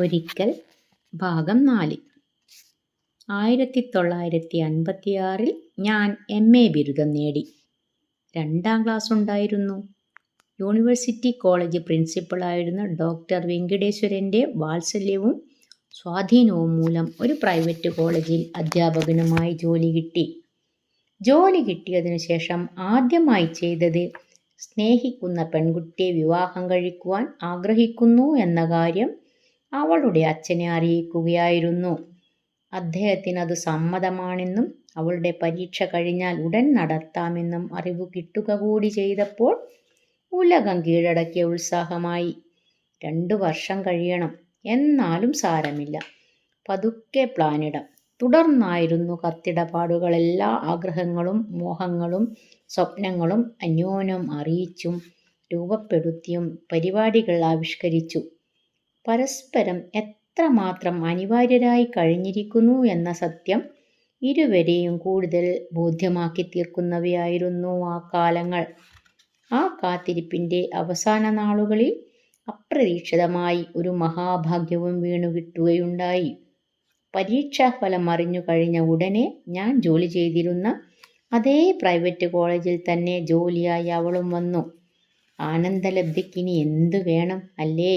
ഒരിക്കൽ ഭാഗം നാല്. ആയിരത്തി തൊള്ളായിരത്തി അൻപത്തിയാറിൽ ഞാൻ എം എ ബിരുദം നേടി. രണ്ടാം ക്ലാസ് ഉണ്ടായിരുന്നു. യൂണിവേഴ്സിറ്റി കോളേജ് പ്രിൻസിപ്പളായിരുന്ന ഡോക്ടർ വെങ്കടേശ്വരന്റെ വാത്സല്യവും സ്വാധീനവും മൂലം ഒരു പ്രൈവറ്റ് കോളേജിൽ അധ്യാപകനുമായി ജോലി കിട്ടി. ജോലി കിട്ടിയതിനു ശേഷം ആദ്യമായി ചെയ്തത് സ്നേഹിക്കുന്ന പെൺകുട്ടിയെ വിവാഹം കഴിക്കുവാൻ ആഗ്രഹിക്കുന്നു എന്ന കാര്യം അവളുടെ അച്ഛനെ അറിയിക്കുകയായിരുന്നു. അദ്ദേഹത്തിന് അത് സമ്മതമാണെന്നും അവളുടെ പരീക്ഷ കഴിഞ്ഞാൽ ഉടൻ നടത്താമെന്നും അറിവ് കിട്ടുക കൂടി ചെയ്തപ്പോൾ ഉലകം കീഴടക്കിയ ഉത്സാഹമായി. രണ്ടു വർഷം കഴിയണം. എന്നാലും സാരമില്ല. പതുക്കെ പ്ലാനിടം. തുടർന്നായിരുന്നു കത്തിടപാടുകൾ എല്ലാ ആഗ്രഹങ്ങളും മോഹങ്ങളും സ്വപ്നങ്ങളും അന്യോന്യം അറിയിച്ചും രൂപപ്പെടുത്തിയും പരിപാടികൾ ആവിഷ്കരിച്ചു. പരസ്പരം എത്രമാത്രം അനിവാര്യരായി കഴിഞ്ഞിരിക്കുന്നു എന്ന സത്യം ഇരുവരെയും കൂടുതൽ ബോധ്യമാക്കി തീർക്കുന്നവയായിരുന്നു ആ കാലങ്ങൾ. ആ കാത്തിരിപ്പിന്റെ അവസാന നാളുകളിൽ അപ്രതീക്ഷിതമായി ഒരു മഹാഭാഗ്യവും വീണുകിട്ടുകയുണ്ടായി പരീക്ഷാഫലം അറിഞ്ഞു കഴിഞ്ഞ ഉടനെ ഞാൻ ജോലി ചെയ്തിരുന്ന അതേ പ്രൈവറ്റ് കോളേജിൽ തന്നെ ജോലിയായി അവളും വന്നു. ആനന്ദലബ്ധിക്കിനി എന്തു വേണം അല്ലേ?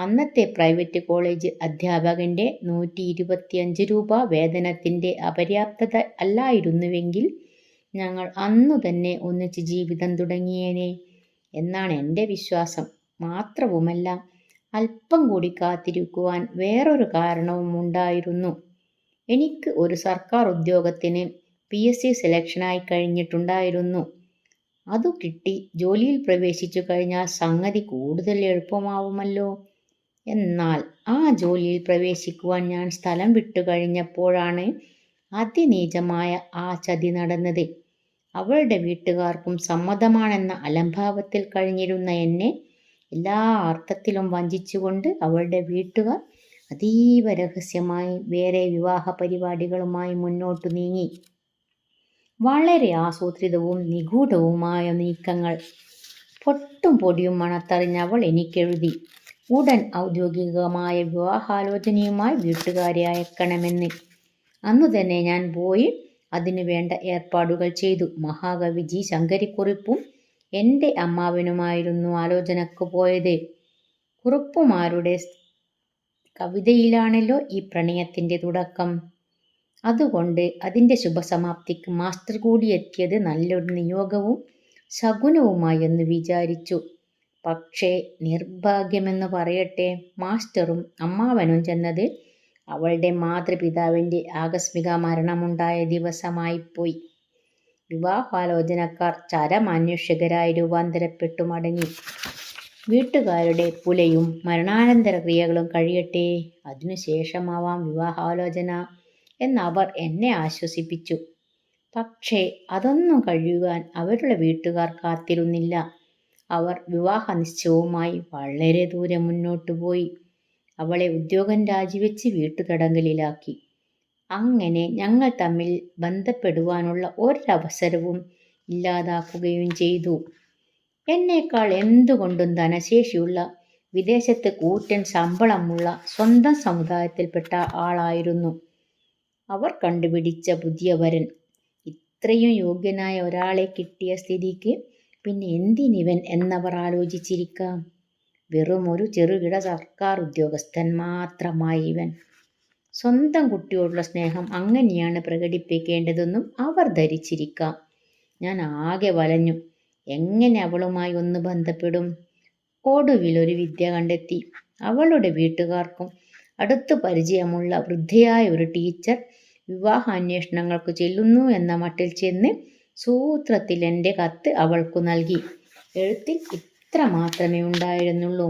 അന്നത്തെ പ്രൈവറ്റ് കോളേജ് അധ്യാപകന്റെ നൂറ്റി ഇരുപത്തിയഞ്ച് രൂപ വേതനത്തിന്റെ അപര്യാപ്തത അല്ലായിരുന്നുവെങ്കിൽ ഞങ്ങൾ അന്നു തന്നെ ഒന്നിച്ച് ജീവിതം തുടങ്ങിയേനെ എന്നാണ് എന്റെ വിശ്വാസം. മാത്രവുമല്ല അല്പം കൂടി കാത്തിരിക്കുവാൻ വേറൊരു കാരണവും ഉണ്ടായിരുന്നു. എനിക്ക് ഒരു സർക്കാർ ഉദ്യോഗത്തിന് പി എസ് സി സെലക്ഷനായി കഴിഞ്ഞിട്ടുണ്ടായിരുന്നു. അതു കിട്ടി ജോലിയിൽ പ്രവേശിച്ചു കഴിഞ്ഞാൽ സംഗതി കൂടുതൽ എളുപ്പമാവുമല്ലോ. എന്നാൽ ആ ജോലിയിൽ പ്രവേശിക്കുവാൻ ഞാൻ സ്ഥലം വിട്ടു കഴിഞ്ഞപ്പോഴാണ് അതിനീചമായ ആ ചതി നടന്നത്. അവളുടെ വീട്ടുകാർക്കും സമ്മതമാണെന്ന അലംഭാവത്തിൽ കഴിഞ്ഞിരുന്ന എന്നെ എല്ലാ അർത്ഥത്തിലും വഞ്ചിച്ചുകൊണ്ട് അവളുടെ വീട്ടുകാർ അതീവ രഹസ്യമായി വേറെ വിവാഹ പരിപാടികളുമായി മുന്നോട്ടു നീങ്ങി. വളരെ ആസൂത്രിതവും നിഗൂഢവുമായ നീക്കങ്ങൾ പൊട്ടും പൊടിയും മണത്തറിഞ്ഞവൾ എനിക്കെഴുതി. ഉടൻ ഔദ്യോഗികമായ വിവാഹാലോചനയുമായി വീട്ടുകാരെ അയക്കണമെന്ന് അന്നു തന്നെ ഞാൻ പോയി അതിനു വേണ്ട ഏർപ്പാടുകൾ ചെയ്തു. മഹാകവി ജി ശങ്കരിക്കുറിപ്പും എന്റെ അമ്മാവനുമായിരുന്നു ആലോചനക്ക് പോയത്. കുറുപ്പുമാരുടെ കവിതയിലാണല്ലോ ഈ പ്രണയത്തിന്റെ തുടക്കം. അതുകൊണ്ട് അതിന്റെ ശുഭസമാപ്തിക്ക് മാസ്റ്റർ കൂടി എത്തിയത് നല്ലൊരു നിയോഗവും ശകുനവുമായി എന്ന് വിചാരിച്ചു. പക്ഷേ നിർഭാഗ്യമെന്ന് പറയട്ടെ മാസ്റ്ററും അമ്മാവനും ചെന്നത് അവളുടെ മാതൃപിതാവിന്റെ ആകസ്മിക മരണമുണ്ടായ ദിവസമായിപ്പോയി. വിവാഹാലോചനക്കാർ ചരമാന്വേഷകരായി രൂപാന്തരപ്പെട്ടു മടങ്ങി. വീട്ടുകാരുടെ പുലയും മരണാനന്തര ക്രിയകളും കഴിയട്ടെ അതിനുശേഷമാവാം വിവാഹാലോചന എന്നവർ എന്നെ ആശ്വസിപ്പിച്ചു. പക്ഷേ അതൊന്നും കഴിയുവാൻ അവരുടെ വീട്ടുകാർ കാത്തിരുന്നില്ല. അവർ വിവാഹ നിശ്ചയവുമായി വളരെ ദൂരെ മുന്നോട്ടു പോയി. അവളെ ഉദ്യോഗം രാജിവെച്ച് വീട്ടുതടങ്കലിലാക്കി. അങ്ങനെ ഞങ്ങൾ തമ്മിൽ ബന്ധപ്പെടുവാനുള്ള ഒരവസരവും ഇല്ലാതാക്കുകയും ചെയ്തു. എന്നേക്കാൾ എന്തുകൊണ്ടും ധനശേഷിയുള്ള വിദേശത്ത് കൂറ്റൻ ശമ്പളമുള്ള സ്വന്തം സമുദായത്തിൽപ്പെട്ട ആളായിരുന്നു. അവർ കണ്ടുപിടിച്ച പുതിയ ഇത്രയും യോഗ്യനായ ഒരാളെ കിട്ടിയ സ്ഥിതിക്ക് പിന്നെ എന്തിനിവൻ എന്നവർ ആലോചിച്ചിരിക്കാം? വെറും ഒരു ചെറുകിട സർക്കാർ ഉദ്യോഗസ്ഥൻ മാത്രമായി ഇവൻ. സ്വന്തം കുട്ടിയോടുള്ള സ്നേഹം അങ്ങനെയാണ് പ്രകടിപ്പിക്കേണ്ടതെന്നും അവർ ധരിച്ചിരിക്കാം. ഞാൻ ആകെ വലഞ്ഞു. എങ്ങനെ അവളുമായി ഒന്ന് ബന്ധപ്പെടും? ഒടുവിൽ ഒരു വിദ്യ കണ്ടെത്തി. അവളുടെ വീട്ടുകാർക്കും അടുത്ത് പരിചയമുള്ള വൃദ്ധയായ ഒരു ടീച്ചർ വിവാഹ അന്വേഷണങ്ങൾക്ക് ചെല്ലുന്നു എന്ന മട്ടിൽ ചെന്ന് സൂത്രത്തിൽ എന്റെ കത്ത് അവൾക്കു നൽകി. എഴുത്തിൽ ഇത്ര മാത്രമേ ഉണ്ടായിരുന്നുള്ളൂ.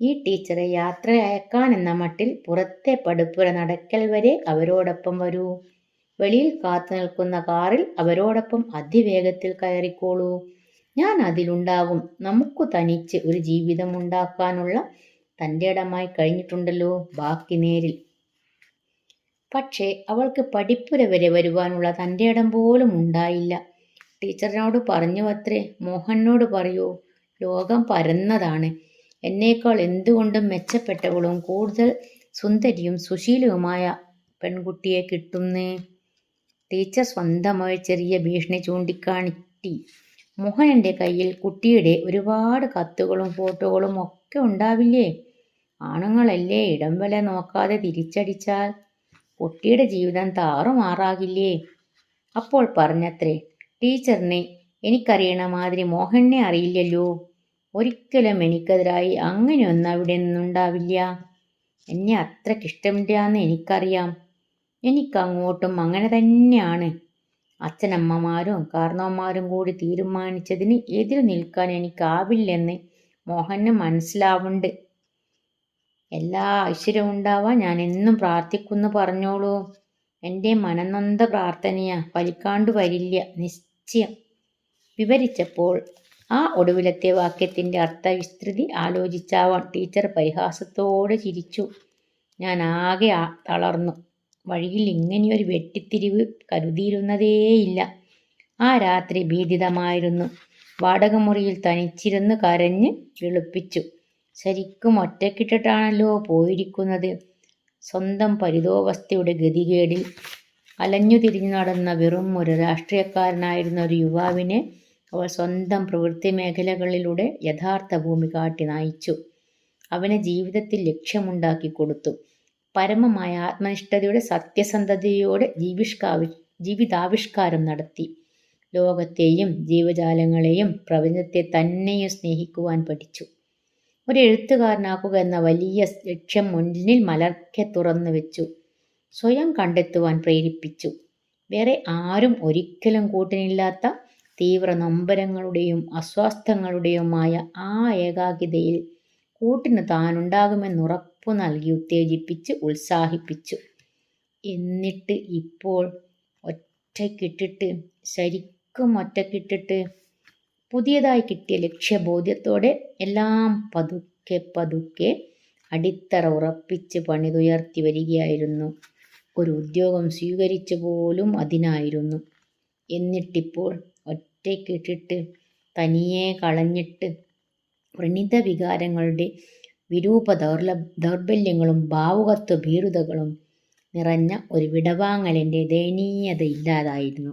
ഈ ടീച്ചറെ യാത്ര അയക്കാൻ എന്ന മട്ടിൽ പുറത്തെ പടുപ്പുര നടക്കൽ വരെ അവരോടൊപ്പം വരൂ. വെളിയിൽ കാത്തു നിൽക്കുന്ന കാറിൽ അവരോടൊപ്പം അതിവേഗത്തിൽ കയറിക്കോളൂ. ഞാൻ അതിലുണ്ടാകും. നമുക്ക് തനിച്ച് ഒരു ജീവിതം ഉണ്ടാക്കാനുള്ള തന്റെ ഇടമായി കഴിഞ്ഞിട്ടുണ്ടല്ലോ ബാക്കി നേരിൽ. പക്ഷേ അവൾക്ക് പഠിപ്പുര വരെ വരുവാനുള്ള തന്റെ ഇടം പോലും ഉണ്ടായില്ല. ടീച്ചറിനോട് പറഞ്ഞു അത്രേ മോഹനോട് പറയൂ ലോകം പരന്നതാണ്. എന്നേക്കാൾ എന്തുകൊണ്ടും മെച്ചപ്പെട്ടവളും കൂടുതൽ സുന്ദരിയും സുശീലവുമായ പെൺകുട്ടിയെ കിട്ടുന്നേ. ടീച്ചർ സ്വന്തമായി ചെറിയ ഭീഷണി ചൂണ്ടിക്കാണിട്ടി. മോഹനന്റെ കയ്യിൽ കുട്ടിയുടെ ഒരുപാട് കത്തുകളും ഫോട്ടോകളും ഒക്കെ ഉണ്ടാവില്ലേ? ആണുങ്ങളല്ലേ ഇടം വില നോക്കാതെ തിരിച്ചടിച്ചാൽ? കുട്ടിയുടെ ജീവിതം താറുമാറാകില്ലേ? അപ്പോൾ പറഞ്ഞത്രേ ടീച്ചറിനെ എനിക്കറിയണ മാതിരി മോഹനെ അറിയില്ലല്ലോ. ഒരിക്കലും എനിക്കെതിരായി അങ്ങനെയൊന്നും അവിടെ നിന്നുണ്ടാവില്ല. എന്നെ അത്രക്കിഷ്ടമില്ലാന്ന് എനിക്കറിയാം. എനിക്കങ്ങോട്ടും അങ്ങനെ തന്നെയാണ്. അച്ഛനമ്മമാരും കാരണവന്മാരും കൂടി തീരുമാനിച്ചതിന് എതിര് നിൽക്കാൻ എനിക്കാവില്ലെന്ന് മോഹന് മനസ്സിലാവുണ്ട്. എല്ലാ ഐശ്വര്യവും ഉണ്ടാവാൻ ഞാൻ എന്നും പ്രാർത്ഥിക്കുന്നു പറഞ്ഞോളൂ. എന്റെ മനനന്ദ പ്രാർത്ഥനയാ. പലിക്കാണ്ട് വരില്ല. നിശ്ചയം വിവരിച്ചപ്പോൾ ആ ഒടുവിലത്തെ വാക്യത്തിന്റെ അർത്ഥവിസ്തൃതി ആലോചിച്ചാവാൻ ടീച്ചർ പരിഹാസത്തോടെ ചിരിച്ചു. ഞാൻ ആകെ തളർന്നു. വഴിയിൽ ഇങ്ങനെയൊരു വെട്ടിത്തിരിവ് കരുതിയിരുന്നതേയില്ല. ആ രാത്രി ഭീതിതമായിരുന്നു. വാടകമുറിയിൽ തനിച്ചിരുന്ന് കരഞ്ഞ് വിളിപ്പിച്ചു. ശരിക്കും ഒറ്റക്കിട്ടിട്ടാണല്ലോ പോയിരിക്കുന്നത്? സ്വന്തം പരിതോവസ്ഥയുടെ ഗതികേടിൽ അലഞ്ഞു തിരിഞ്ഞു നടന്ന വെറും ഒരു രാഷ്ട്രീയക്കാരനായിരുന്ന ഒരു യുവാവിനെ അവൾ സ്വന്തം പ്രവൃത്തി മേഖലകളിലൂടെ യഥാർത്ഥ ഭൂമി കാട്ടി നയിച്ചു. അവന് ജീവിതത്തിൽ ലക്ഷ്യമുണ്ടാക്കി കൊടുത്തു. പരമമായ ആത്മനിഷ്ഠതയുടെ സത്യസന്ധതയോടെ ജീവിഷ്കാവി ജീവിതാവിഷ്കാരം നടത്തി. ലോകത്തെയും ജീവജാലങ്ങളെയും പ്രപഞ്ചത്തെ തന്നെയും സ്നേഹിക്കുവാൻ പഠിച്ചു. ഒരു എഴുത്തുകാരനാക്കുക എന്ന വലിയ ലക്ഷ്യം മുന്നിൽ മലർക്കെ തുറന്നു വെച്ചു. സ്വയം കണ്ടെത്തുവാൻ പ്രേരിപ്പിച്ചു. വേറെ ആരും ഒരിക്കലും കൂട്ടിനില്ലാത്ത തീവ്ര നൊമ്പരങ്ങളുടെയും അസ്വാസ്ഥങ്ങളുടെയുമായ ആ ഏകാഗ്രതയിൽ കൂട്ടിന് താനുണ്ടാകുമെന്നുറപ്പു നൽകി ഉത്തേജിപ്പിച്ച് ഉത്സാഹിപ്പിച്ചു. എന്നിട്ട് ഇപ്പോൾ ഒറ്റക്കിട്ടിട്ട് ശരിക്കും ഒറ്റക്കിട്ടിട്ട് പുതിയതായി കിട്ടിയ ലക്ഷ്യബോധ്യത്തോടെ എല്ലാം പതുക്കെ പതുക്കെ അടിത്തറ ഉറപ്പിച്ച് പണിതുയർത്തി വരികയായിരുന്നു. ഒരു ഉദ്യോഗം സ്വീകരിച്ച പോലും അതിനായിരുന്നു. എന്നിട്ടിപ്പോൾ ഒറ്റയ്ക്കിട്ടിട്ട് തനിയെ കളഞ്ഞിട്ട് വ്രണിത വികാരങ്ങളുടെ വിരൂപ ദൗർല ദൗർബല്യങ്ങളും ഭാവുകത്വ ഭീരുതകളും നിറഞ്ഞ ഒരു വിടവാങ്ങലിന്റെ ദയനീയത ഇല്ലാതായിരുന്നു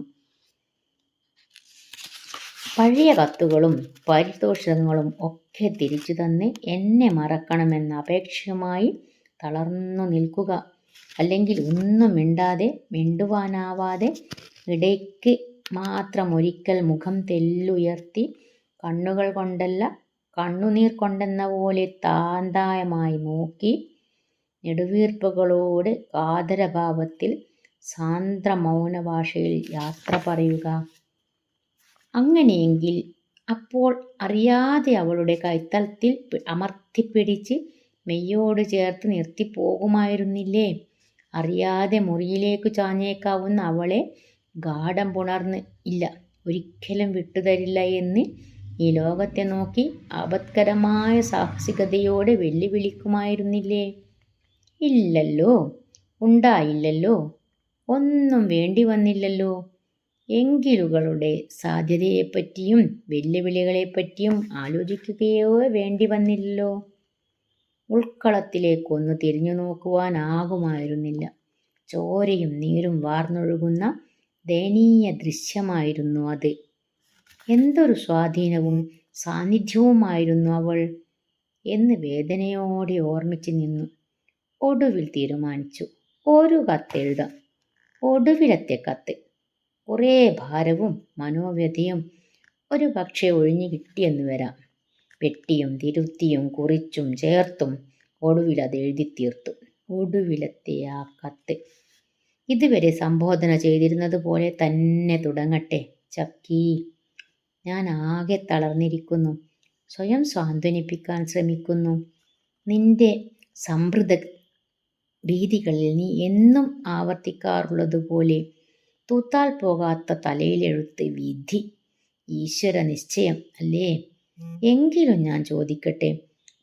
പഴയ കത്തുകളും പാരിതോഷികങ്ങളും ഒക്കെ തിരിച്ചു തന്ന് എന്നെ മറക്കണമെന്ന അപേക്ഷയുമായി തളർന്നു നിൽക്കുക അല്ലെങ്കിൽ ഒന്നും മിണ്ടാതെ മിണ്ടുവാനാവാതെ ഇടയ്ക്ക് മാത്രം ഒരിക്കൽ മുഖം തെല്ലുയർത്തി കണ്ണുകൾ കൊണ്ടല്ല കണ്ണുനീർ കൊണ്ടെന്ന പോലെ താന്തായമായി നോക്കി നെടുവീർപ്പുകളോട് ആദരഭാവത്തിൽ സാന്ദ്ര മൗന ഭാഷയിൽ യാത്ര പറയുക. അങ്ങനെയെങ്കിൽ അപ്പോൾ അറിയാതെ അവളുടെ കൈത്തലത്തിൽ പി- അമർത്തിപ്പിടിച്ച് മെയ്യോട് ചേർത്ത് നിർത്തി പോകുമായിരുന്നില്ലേ അറിയാതെ മുറിയിലേക്ക് ചാഞ്ഞേക്കാവുന്ന അവളെ ഗാഠം പുണർന്ന് ഇല്ല ഒരിക്കലും വിട്ടുതരില്ല എന്ന് ഈ ലോകത്തെ നോക്കി ആപത്കരമായ സാഹസികതയോടെ വെല്ലുവിളിക്കുമായിരുന്നില്ലേ? ഇല്ലല്ലോ ഉണ്ടായില്ലല്ലോ ഒന്നും വേണ്ടി വന്നില്ലല്ലോ. എങ്കിലുകളുടെ സാധ്യതയെപ്പറ്റിയും വെല്ലുവിളികളെപ്പറ്റിയും ആലോചിക്കുകയോ വേണ്ടി വന്നില്ലല്ലോ. ഉൾക്കളത്തിലേക്കൊന്ന് തിരിഞ്ഞു നോക്കുവാനാകുമായിരുന്നില്ല. ചോരയും നീരും വാർന്നൊഴുകുന്ന ദയനീയ ദൃശ്യമായിരുന്നു അത്. എന്തൊരു സ്വാധീനവും സാന്നിധ്യവുമായിരുന്നു അവൾ എന്ന് വേദനയോടെ ഓർമ്മിച്ച് നിന്നു. ഒടുവിൽ തീരുമാനിച്ചു. ഒരു കത്തെഴുതാം ഒടുവിലത്തെ കത്ത്. കുറേ ഭാരവും മനോവ്യതയും ഒരു പക്ഷേ ഒഴിഞ്ഞു കിട്ടിയെന്ന് വരാം. വെട്ടിയും തിരുത്തിയും കുറിച്ചും ചേർത്തും ഒടുവിൽ അത് എഴുതി തീർത്തു. ഒടുവിലത്തെ ആ കത്ത്. ഇതുവരെ സംബോധന ചെയ്തിരുന്നത് പോലെ തന്നെ തുടങ്ങട്ടെ ചക്കി. ഞാൻ ആകെ തളർന്നിരിക്കുന്നു. സ്വയം സാന്ത്വനിപ്പിക്കാൻ ശ്രമിക്കുന്നു. നിന്റെ സമൃദ്ധ രീതികളിൽ നീ എന്നും ആവർത്തിക്കാറുള്ളതുപോലെ തൂത്താൽ പോകാത്ത തലയിലെഴുത്ത് വിധി. ഈശ്വര നിശ്ചയം അല്ലേ? എങ്കിലും ഞാൻ ചോദിക്കട്ടെ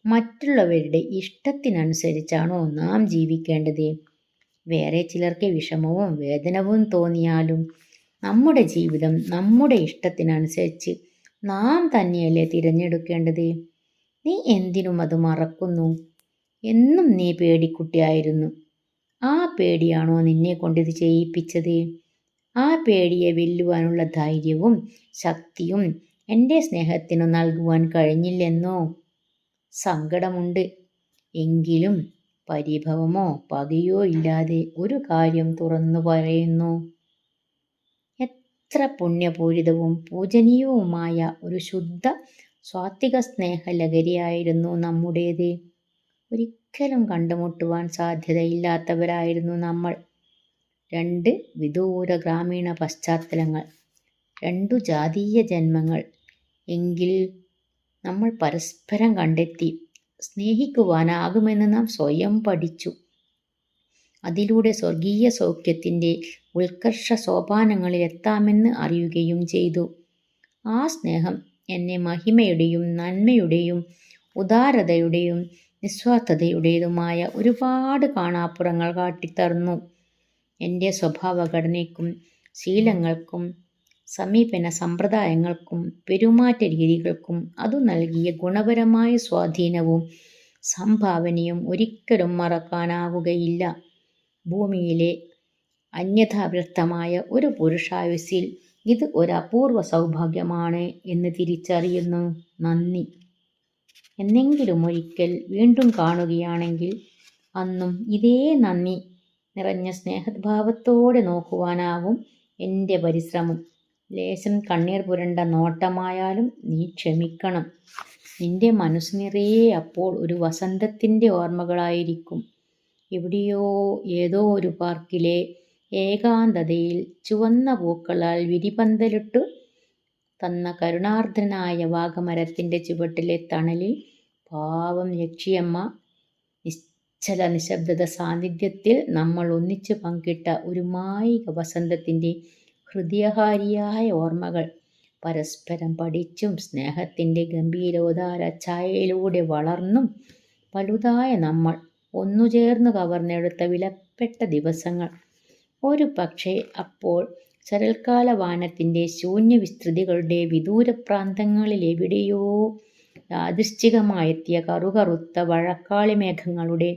മറ്റുള്ളവരുടെ ഇഷ്ടത്തിനനുസരിച്ചാണോ നാം ജീവിക്കേണ്ടത്? വേറെ ചിലർക്ക് വിഷമവും വേദനവും തോന്നിയാലും നമ്മുടെ ജീവിതം നമ്മുടെ ഇഷ്ടത്തിനനുസരിച്ച് നാം തന്നെയല്ലേ തിരഞ്ഞെടുക്കേണ്ടത്? നീ എന്തിനും അത് മറക്കുന്നു? എന്നും നീ പേടിക്കുട്ടിയായിരുന്നു. ആ പേടിയാണോ നിന്നെ കൊണ്ടിത് ചെയ്യിപ്പിച്ചത്? ആ പേടിയെ വെല്ലുവാനുള്ള ധൈര്യവും ശക്തിയും എന്റെ സ്നേഹത്തിനു നൽകുവാൻ കഴിഞ്ഞില്ലെന്നോ? സങ്കടമുണ്ട്. എങ്കിലും പരിഭവമോ പകയോ ഇല്ലാതെ ഒരു കാര്യം തുറന്നു പറയുന്നു. എത്ര പുണ്യപൂരിതവും പൂജനീയവുമായ ഒരു ശുദ്ധ സ്വാത്വിക സ്നേഹലഹരിയായിരുന്നു നമ്മുടേത്. ഒരിക്കലും കണ്ടുമുട്ടുവാൻ സാധ്യതയില്ലാത്തവരായിരുന്നു നമ്മൾ. രണ്ട് വിദൂര ഗ്രാമീണ പശ്ചാത്തലങ്ങൾ. രണ്ടു ജാതീയ ജന്മങ്ങൾ. എങ്കിൽ നമ്മൾ പരസ്പരം കണ്ടെത്തി സ്നേഹിക്കുവാനാകുമെന്ന് നാം സ്വയം പഠിച്ചു. അതിലൂടെ സ്വർഗീയ സൗഖ്യത്തിന്റെ ഉത്കർഷ സോപാനങ്ങളിൽ എത്താമെന്ന് അറിയുകയും ചെയ്തു. ആ സ്നേഹം എന്നെ മഹിമയുടെയും നന്മയുടെയും ഉദാരതയുടെയും നിസ്വാർത്ഥതയുടേതുമായ ഒരുപാട് കാണാപ്പുറങ്ങൾ കാട്ടിത്തന്നു. എന്റെ സ്വഭാവഘടനയ്ക്കും ശീലങ്ങൾക്കും സമീപന സമ്പ്രദായങ്ങൾക്കും പെരുമാറ്റ രീതികൾക്കും അതു നൽകിയ ഗുണപരമായ സ്വാധീനവും സംഭാവനയും ഒരിക്കലും മറക്കാനാവുകയില്ല. ഭൂമിയിലെ അന്യഥാവ്യക്തമായ ഒരു പുരുഷായുസ്സിൽ ഇത് ഒരു അപൂർവ സൗഭാഗ്യമാണ് എന്ന് തിരിച്ചറിയുന്നു. നന്ദി. എന്നെങ്കിലും ഒരിക്കൽ വീണ്ടും കാണുകയാണെങ്കിൽ അന്നും ഇതേ നന്ദി നിറഞ്ഞ സ്നേഹഭാവത്തോടെ നോക്കുവാനാവും എന്റെ പരിശ്രമം. ലേശം കണ്ണീർ പുരണ്ട നോട്ടമായാലും നീ ക്ഷമിക്കണം. നിന്റെ മനസ്സ് നിറയെ അപ്പോൾ ഒരു വസന്തത്തിന്റെ ഓർമ്മകളായിരിക്കും. എവിടെയോ ഏതോ ഒരു പാർക്കിലെ ഏകാന്തതയിൽ ചുവന്ന പൂക്കളാൽ വിരിപന്തലിട്ടു തന്ന കരുണാർദ്രനായ വാഗമരത്തിന്റെ ചുവട്ടിലെ തണലിൽ പാവം യക്ഷിയമ്മ നിശ്ചല നിശബ്ദത സാന്നിധ്യത്തിൽ നമ്മൾ ഒന്നിച്ചു പങ്കിട്ട ഒരു മായിക വസന്തത്തിന്റെ ഹൃദയഹാരിയായ ഓർമ്മകൾ. പരസ്പരം പഠിച്ചും സ്നേഹത്തിന്റെ ഗംഭീരോദാര ഛായയിലൂടെ വളർന്നും വലുതായ നമ്മൾ ഒന്നുചേർന്ന് കവർന്നെടുത്ത വിലപ്പെട്ട ദിവസങ്ങൾ. ഒരു പക്ഷേ അപ്പോൾ ശരൽക്കാല വാനത്തിന്റെ ശൂന്യവിസ്തൃതികളുടെ വിദൂരപ്രാന്തങ്ങളിൽ എവിടെയോ യാദൃശ്ചികമായെത്തിയ കറുകറുത്ത വഴക്കാളി മേഘങ്ങളുടെ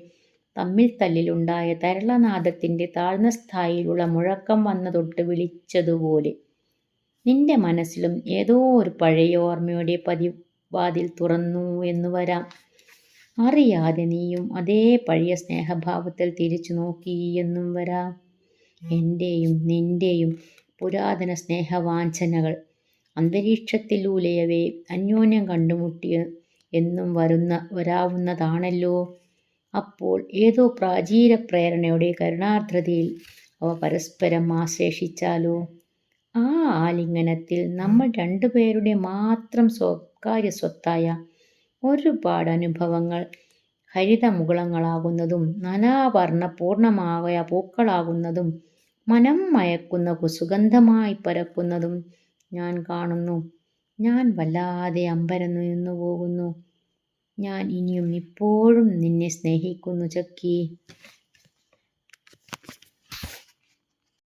തമ്മിൽ തല്ലിലുണ്ടായ തരളനാദത്തിന്റെ താഴ്ന്ന സ്ഥായിലുള്ള മുഴക്കം വന്നതൊട്ട് വിളിച്ചതുപോലെ. നിന്റെ മനസ്സിലും ഏതോ ഒരു പഴയ ഓർമ്മയുടെ പതിവാതിൽ തുറന്നു എന്ന് വരാം. അറിയാതെ നീയും അതേ പഴയ സ്നേഹഭാവത്തിൽ തിരിച്ചു നോക്കി എന്നും വരാം. എന്റെയും നിന്റെയും പുരാതന സ്നേഹവാഞ്ചനകൾ അന്തരീക്ഷത്തിലൂലയവേ അന്യോന്യം കണ്ടുമുട്ടിയ എന്നും വരുന്ന വരാവുന്നതാണല്ലോ. അപ്പോൾ ഏതോ പ്രാചീന പ്രേരണയുടെ കരുണാർദ്രതയിൽ അവ പരസ്പരം ആശ്ലേഷിച്ചാലോ ആ ആലിംഗനത്തിൽ നമ്മൾ രണ്ടുപേരുടെ മാത്രം സ്വകാര്യ സ്വത്തായ ഒരുപാട് അനുഭവങ്ങൾ ഹരിതമുകുളങ്ങളാകുന്നതും നാനാവർണ പൂർണമായ പൂക്കളാകുന്നതും മനം മയക്കുന്ന സുഗന്ധമായി പരക്കുന്നതും ഞാൻ കാണുന്നു. ഞാൻ വല്ലാതെ അമ്പരന്നു നിന്നു പോകുന്നു ഞാൻ ഇനിയും ഇപ്പോഴും നിന്നെ സ്നേഹിക്കുന്നു ചക്കി.